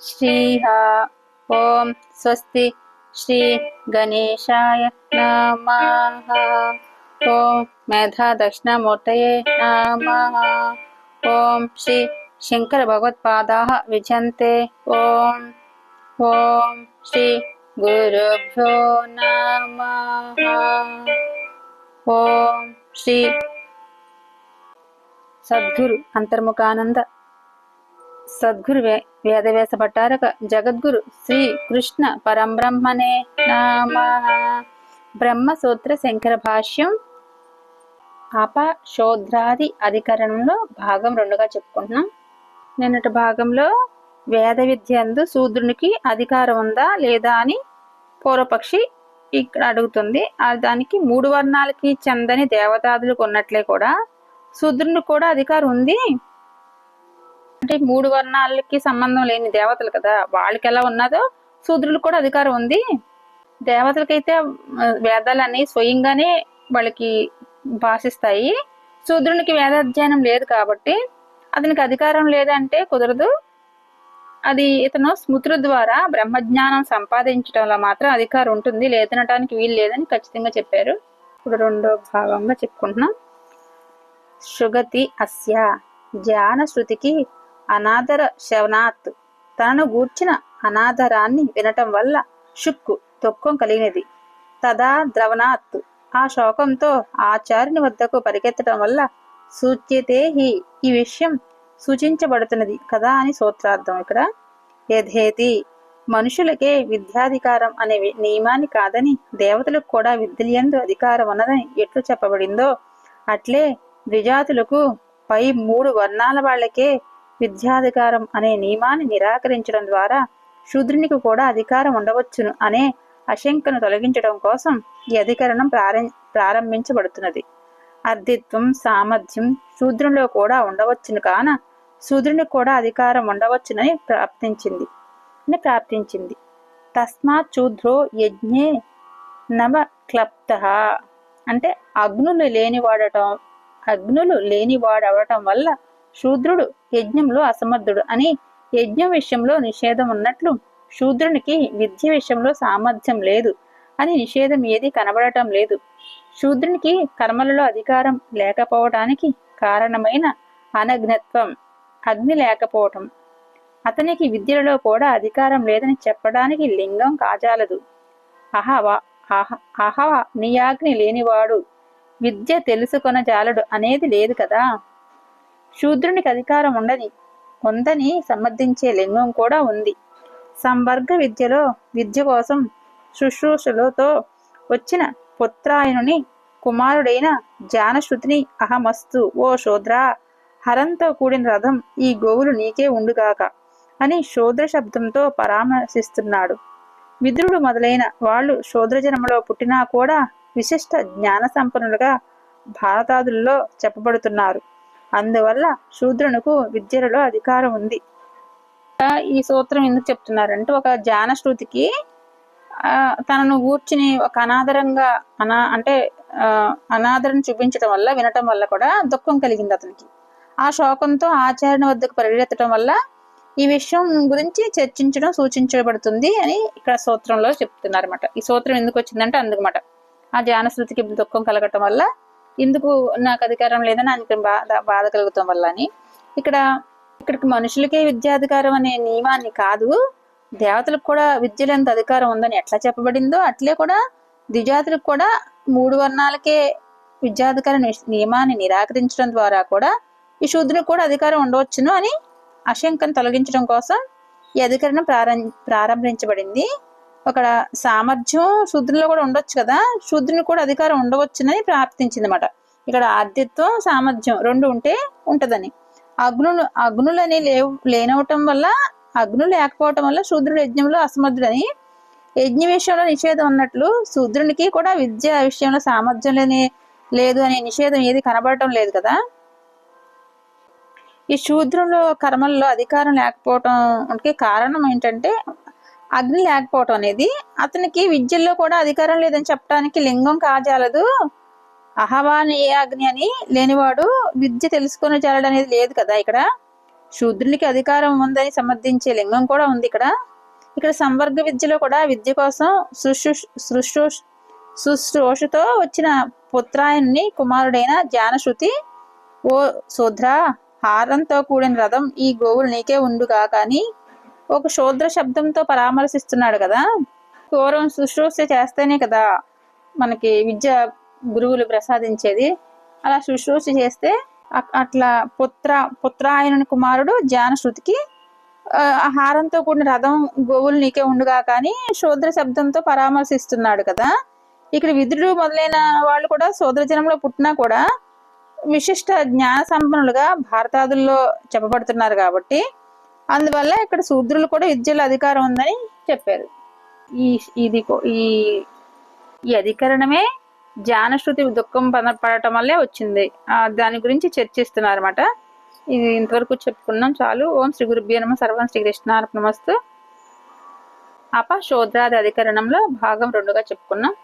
శ్రీహ ఓం స్వస్తి శ్రీ గణేశాయ నమ ఓం మేధా దక్షిణామూర్తయే నమ ఓం శ్రీ శంకర భగవత్పాదా విజంతే ఓం ఓం శ్రీ గురుభ్యో నమ ఓం శ్రీ సద్గురు అంతర్ముఖానంద సద్గురు వే వేదవ్యాస భట్టారక జగద్గురు శ్రీ కృష్ణ పరంబ్రహ్మణే బ్రహ్మ బ్రహ్మసూత్ర శంకర భాష్యం అపశోద్రాది అధికరణంలో భాగం రెండుగా చెప్పుకుంటున్నాం. నిన్నటి భాగంలో వేద విద్య అందు శూద్రునికి అధికారం ఉందా లేదా అని పూర్వపక్షి ఇక్కడ అడుగుతుంది. దానికి మూడు వర్ణాలకి చెందని దేవతాదులకు ఉన్నట్లే కూడా శూద్రునికి కూడా అధికారం ఉంది. అంటే మూడు వర్ణాలకి సంబంధం లేని దేవతలు కదా. వాళ్ళకి ఎలా ఉన్నదో శూద్రులకు కూడా అధికారం ఉంది. దేవతలకైతే ఆ, వేదాలన్నీ స్వయంగానే వాళ్ళకి భాషిస్తాయి. శూద్రునికి వేదాధ్యయనం లేదు కాబట్టి అతనికి అధికారం లేదంటే కుదరదు. అది ఇతను స్మృతుల ద్వారా బ్రహ్మజ్ఞానం సంపాదించడంలో మాత్రం అధికారం ఉంటుంది. లేదనటానికి వీలు లేదని ఖచ్చితంగా చెప్పారు. ఇప్పుడు రెండో భాగంగా చెప్పుకుంటున్నాం. శృగతి అస్య జ్ఞాన శృతికి అనాదర శవనాత్. తనను గూర్చిన అనాదరాన్ని వినటం వల్ల షుక్కు దుఃఖం కలిగినది. తదా ద్రవనాత్. ఆ శోకంతో ఆచార్యుని వద్దకు పరిగెత్తడం వల్ల సూచ్యతే హి ఈ విషయం సూచించబడుతున్నది కదా అని సూత్రార్థం ఇక్కడ. యథేతి. మనుషులకే విద్యాధికారం అనే నియమాన్ని కాదని దేవతలకు కూడా విద్యలందు అధికారం ఉన్నదని ఎట్లు చెప్పబడిందో అట్లే ద్విజాతులకు పై మూడు వర్ణాల వాళ్ళకే విద్యాధికారం అనే నియమాన్ని నిరాకరించడం ద్వారా శూద్రునికి కూడా అధికారం ఉండవచ్చును అనే అశంకను తొలగించడం కోసం ఈ అధికరణం ప్రారం ప్రారంభించబడుతున్నది. అర్ధిత్వం సామర్థ్యం శూద్రంలో కూడా ఉండవచ్చును కాన శూద్రునికి కూడా అధికారం ఉండవచ్చునని ప్రాప్తించింది. అని ప్రాప్తించింది. తస్మాత్ శూద్రో యజ్ఞే నవ క్లప్త అంటే అగ్నులు లేనివాడటం అగ్నులు లేనివాడవటం వల్ల శూద్రుడు యజ్ఞంలో అసమర్థుడు అని యజ్ఞం విషయంలో నిషేధం ఉన్నట్లు శూద్రునికి విద్య విషయంలో సామర్థ్యం లేదు అని నిషేధం ఏది కనబడటం లేదు. శూద్రునికి కర్మలలో అధికారం లేకపోవటానికి కారణమైన అనగ్నత్వం అగ్ని లేకపోవటం. అతనికి విద్యలలో కూడా అధికారం లేదని చెప్పడానికి లింగం కాజాలదు. అహవా అహ అహవ నియాగ్ని లేనివాడు. విద్య తెలుసుకొన జాలడు అనేది లేదు కదా? శూద్రునికి అధికారం ఉండని ఉందని సమర్థించే లింగం కూడా ఉంది. సంవర్గ విద్యలో విద్య కోసం శుశ్రూషలతో వచ్చిన పుత్రాయనుని కుమారుడైన జానశ్రుతిని అహమస్తు ఓ శూద్రా హరంతో కూడిన రథం ఈ గోవులు నీకే ఉండుగాక అని శూద్ర శబ్దంతో పరామర్శిస్తున్నాడు. విదురుడు మొదలైన వాళ్ళు శూద్రజన్మలో పుట్టినా కూడా విశిష్ట జ్ఞాన సంపన్నులుగా భారతాదుల్లో చెప్పబడుతున్నారు. అందువల్ల శూద్రునికి విద్యలలో అధికారం ఉంది. ఈ సూత్రం ఎందుకు చెప్తున్నారంటే ఒక జాన ఆ, తనను కూర్చుని ఒక అనాదరంగా అనా అంటే ఆ, అనాదరణ చూపించడం వల్ల వినటం వల్ల కూడా దుఃఖం కలిగింది అతనికి. ఆ శోకంతో ఆచారణ వద్దకు పరిగెత్తడం వల్ల ఈ విషయం గురించి చర్చించడం సూచించబడుతుంది అని ఇక్కడ సూత్రంలో చెప్తున్నారు అనమాట ఈ సూత్రం ఎందుకు వచ్చిందంటే అందుకమాట ఆ ధ్యానశ్రుతికి దుఃఖం కలగటం వల్ల ఎందుకు నాకు అధికారం లేదని ఆయనకి బాధ బాధ కలుగుతాం వల్ల అని ఇక్కడ ఇక్కడికి మనుషులకే విద్యాధికారం అనే నియమాన్ని కాదు. దేవతలకు కూడా విద్యలంత అధికారం ఉందని ఎట్లా చెప్పబడిందో అట్లే కూడా ద్విజాతులకు కూడా మూడు వర్ణాలకే విద్యాధికార నిష్- నియమాన్ని నిరాకరించడం ద్వారా కూడా ఈ శూద్రునికి కూడా అధికారం ఉండవచ్చును అని అశంకను తొలగించడం కోసం ఈ అధికరణం ప్రారం ప్రారంభించబడింది. ఒక సామర్థ్యం శూద్రులో కూడా ఉండొచ్చు కదా. శూద్రుని కూడా అధికారం ఉండవచ్చునని ప్రాప్తించింది అనమాట ఇక్కడ ఆద్యత్వం సామర్థ్యం రెండు ఉంటే ఉంటదని. అగ్నులు అగ్నులని లేవు లేనవటం వల్ల అగ్నులు లేకపోవటం వల్ల శూద్రుడు యజ్ఞంలో అసమర్థుడని. యజ్ఞ విషయంలో నిషేధం ఉన్నట్లు శూద్రునికి కూడా విద్య విషయంలో సామర్థ్యం లేని లేదు అనే నిషేధం ఏది కనబడటం లేదు కదా. ఈ శూద్రుల కర్మల్లో అధికారం లేకపోవటం కారణం ఏంటంటే అగ్ని లేకపోవటం అనేది అతనికి విద్యల్లో కూడా అధికారం లేదని చెప్పడానికి లింగం కాజాలదు. అహవాని ఏ అగ్ని అని లేనివాడు విద్య తెలుసుకొని చాలడం అనేది లేదు కదా ఇక్కడ. శూద్రునికి అధికారం ఉందని సమర్థించే లింగం కూడా ఉంది ఇక్కడ. ఇక్కడ సంవర్గ విద్యలో కూడా విద్య కోసం శుశ్రూ శుశ్రూ శుశ్రూషతో వచ్చిన పుత్రాయన్ని కుమారుడైన జానశ్రుతి ఓ శూద్ర హారంతో కూడిన రథం ఈ గోవులు నీకే ఉండుగా కానీ ఒక శూద్ర శబ్దంతో పరామర్శిస్తున్నాడు కదా. పూర్వం శుశ్రూష చేస్తేనే కదా మనకి విద్య గురువులు ప్రసాదించేది. అలా శుశ్రూష చేస్తే అ- అట్లా పుత్ర పుత్రాయనుని కుమారుడు జానశ్రుతికి శృతికి ఆహారంతో హారంతో కూడిన రథం గోవులు నీకే ఉండుగా కానీ శూద్ర శబ్దంతో పరామర్శిస్తున్నాడు కదా. ఇక్కడ విదురుడు మొదలైన వాళ్ళు కూడా శూద్ర జనంలో పుట్టినా కూడా విశిష్ట జ్ఞాన సంపన్నులుగా భారతాదుల్లో చెప్పబడుతున్నారు కాబట్టి అందువల్ల ఇక్కడ శూద్రులు కూడా విద్యలో అధికారం ఉందని చెప్పారు. ఈ ఇది ఈ ఈ అధికరణమే జ్ఞానశ్రుతి దుఃఖం పడటం వల్లే వచ్చింది. ఆ, దాని గురించి చర్చిస్తున్నారు అనమాట ఇది ఇంతవరకు చెప్పుకున్నాం చాలు. ఓం శ్రీ గురుభ్యో నమ. సర్వం శ్రీ నమస్తు అప శోద్రాది అధికరణంలో భాగం రెండుగా చెప్పుకున్నాం.